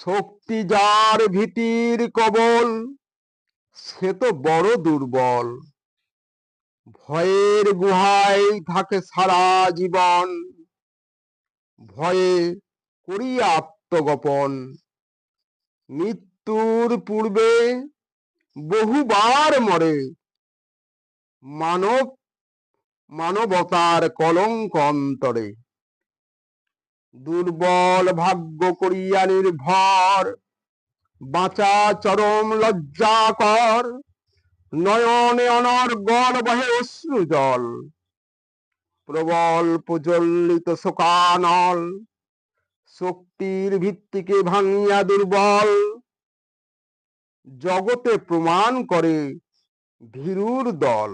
শক্তি যার ভীতির কবল, সে তো বড় দুর্বল। ভয়ের গুহায় থাকে সারা জীবন, ভয়ে করি আত্মগোপন। মৃত্যুর পূর্বে বহুবার মরে, মানব, মানবতার কলঙ্ক অন্তরে। দুর্বল ভাগ্য করিয়া নির্ভর। বাঁচা চরম লজ্জাকর। নয়নে অনর্গল বহে অশ্রু জল। প্রবল প্রজ্বলিত শোকানল। শক্তির ভিত্তিকে ভাঙিয়া দুর্বল। জগতে প্রমাণ করে ভীরুর দল।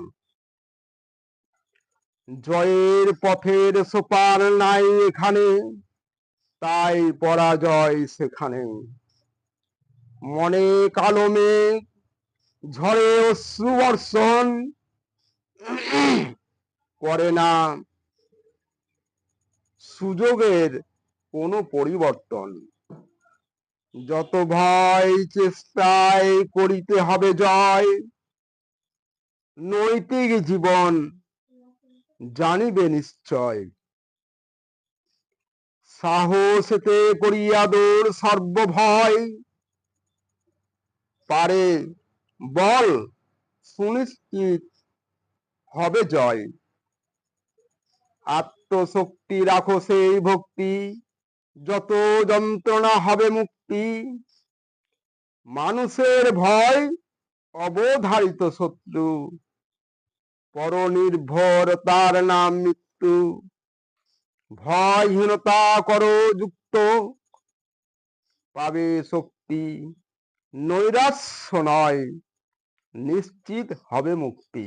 জয়ের পথের সোপান নাই এখানে। তাই পরাজয় সেখানে। মনে কালো মেঘ, ঝড়ে অশ্রু বর্ষণ। করে না সুযোগের কোনো পরিবর্তন। যত ভয় চেষ্টায় করিতে হবে জয়, নৈতিক জীবন জানিবে নিশ্চয়। সাহসেতে করিয়া দূর সর্বভয়। পারে, বল, সুনিশ্চিত হবে জয়। আত্মশক্তি রাখো সেই ভক্তি, যত যন্ত্রণা হবে মুক্তি। মানুষের ভয়, অবধারিত শত্রু। পরনির্ভর তার নাম মৃত্যু। ভয়হীনতা করো যুক্ত। পাবে শক্তি। নৈরাশ্য নয় নিশ্চিত হবে মুক্তি।